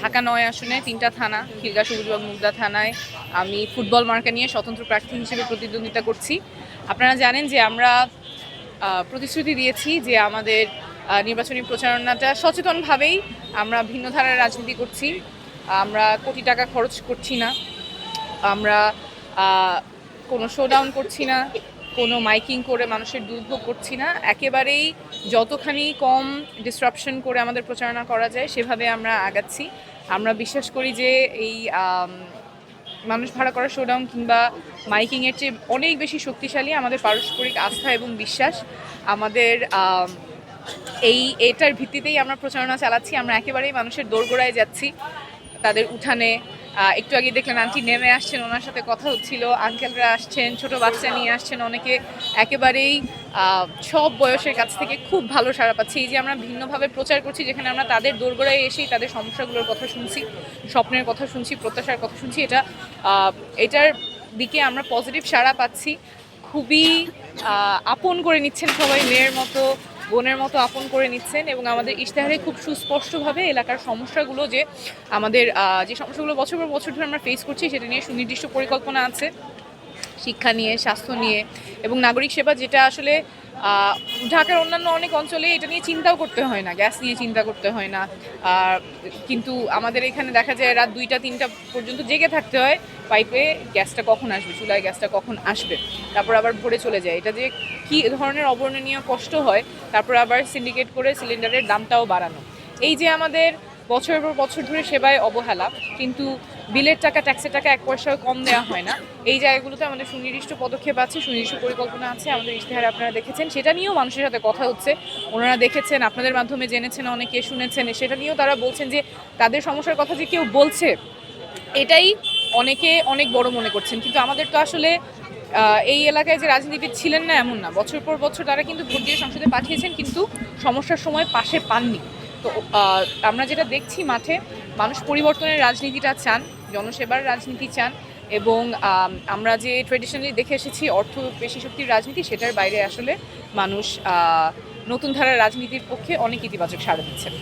ঢাকা নয় আসনে তিনটা থানা, খিলগা, সবুজবাগ, মুগদা থানায় আমি ফুটবল মার্কা নিয়ে স্বতন্ত্র প্রার্থী হিসেবে প্রতিদ্বন্দ্বিতা করছি। আপনারা জানেন যে আমরা প্রতিশ্রুতি দিয়েছি যে আমাদের নির্বাচনী প্রচারণাটা সচেতনভাবেই আমরা ভিন্ন ধারার রাজনীতি করছি। আমরা কোটি টাকা খরচ করছি না। আমরা কোনো শোডাউন করছি না। কোনো মাইকিং করে মানুষের দুর্ভোগ করছি না। একেবারেই যতখানি কম ডিসরাপশন করে আমাদের প্রচারণা করা যায়, সেভাবে আমরা আগাচ্ছি। আমরা বিশ্বাস করি যে এই মানুষ ভাড়া করা শোডাউন কিংবা মাইকিংয়ের চেয়ে অনেক বেশি শক্তিশালী আমাদের পারস্পরিক আস্থা এবং বিশ্বাস। আমাদের এই, এটার ভিত্তিতেই আমরা প্রচারণা চালাচ্ছি। আমরা একেবারেই মানুষের দোরগোড়ায় যাচ্ছি। তাদের উঠানে একটু আগে দেখলেন আন্টি নেমে আসছেন, ওনার সাথে কথা হচ্ছিল আঙ্কেলরা আসছেন, ছোট বাচ্চা নিয়ে আসছেন, অনেকে একেবারেই সব বয়সের কাছ থেকে খুব ভালো সাড়া পাচ্ছি। এই যে আমরা ভিন্নভাবে প্রচার করছি, যেখানে আমরা তাদের দোরগোড়ায় এসেই তাদের সমস্যাগুলোর কথা শুনছি, স্বপ্নের কথা শুনছি, প্রত্যাশার কথা শুনছি, এটা এটার দিকে আমরা পজিটিভ সাড়া পাচ্ছি। খুবই আপন করে নিচ্ছেন সবাই, মেয়ের মতো বোনের মতো আপন করে নিচ্ছেন এবং আমাদের ইশতেহারে খুব সুস্পষ্টভাবে এলাকার সমস্যাগুলো যে আমাদের যে সমস্যাগুলো বছর পর বছর ধরে আমরা ফেস করছি, সেটা নিয়ে সুনির্দিষ্ট পরিকল্পনা আছে। শিক্ষা নিয়ে, স্বাস্থ্য নিয়ে এবং নাগরিক সেবা যেটা আসলে ঢাকার অন্যান্য অনেক অঞ্চলে এটা নিয়ে চিন্তাও করতে হয় না, গ্যাস নিয়ে চিন্তা করতে হয় না। আর কিন্তু আমাদের এখানে দেখা যায় রাত দুইটা, তিনটা পর্যন্ত জেগে থাকতে হয়, পাইপে গ্যাসটা কখন আসবে, চুলায় গ্যাসটা কখন আসবে, তারপর আবার ভরে চলে যায়। এটা যে কী ধরনের অবর্ণনীয় কষ্ট হয়, তারপর আবার সিন্ডিকেট করে সিলিন্ডারের দামটাও বাড়ানো। এই যে আমাদের বছরের পর বছর ধরে সেবায় অবহেলা, কিন্তু বিলের টাকা ট্যাক্সের টাকা এক পয়সাও কম দেওয়া হয় না। এই জায়গাগুলোতে আমাদের সুনির্দিষ্ট পদক্ষেপ আছে, সুনির্দিষ্ট পরিকল্পনা আছে, আমাদের ইশতেহারে আপনারা দেখেছেন। সেটা নিয়েও মানুষের সাথে কথা হচ্ছে, ওনারা দেখেছেন, আপনাদের মাধ্যমে জেনেছেন, অনেকে শুনেছেন, সেটা নিয়েও তারা বলছেন যে তাদের সমস্যার কথা যে কেউ বলছে, এটাই অনেকে অনেক বড় মনে করছেন। কিন্তু আমাদের তো আসলে এই এলাকায় যে রাজনীতিবিদ ছিলেন না এমন না। বছর পর বছর তারা কিন্তু ভোট দিয়ে সংসদে পাঠিয়েছেন, কিন্তু সমস্যার সময় পাশে পাননি। তো আমরা যেটা দেখছি মাঠে, মানুষ পরিবর্তনের রাজনীতিটা চান, জনসেবার রাজনীতি চান এবং আমরা যে ট্রেডিশনালি দেখে এসেছি অর্থ পেশি শক্তির রাজনীতি, সেটার বাইরে আসলে মানুষ নতুন ধারার রাজনীতির পক্ষে অনেক ইতিবাচক সাড়া দিচ্ছেন।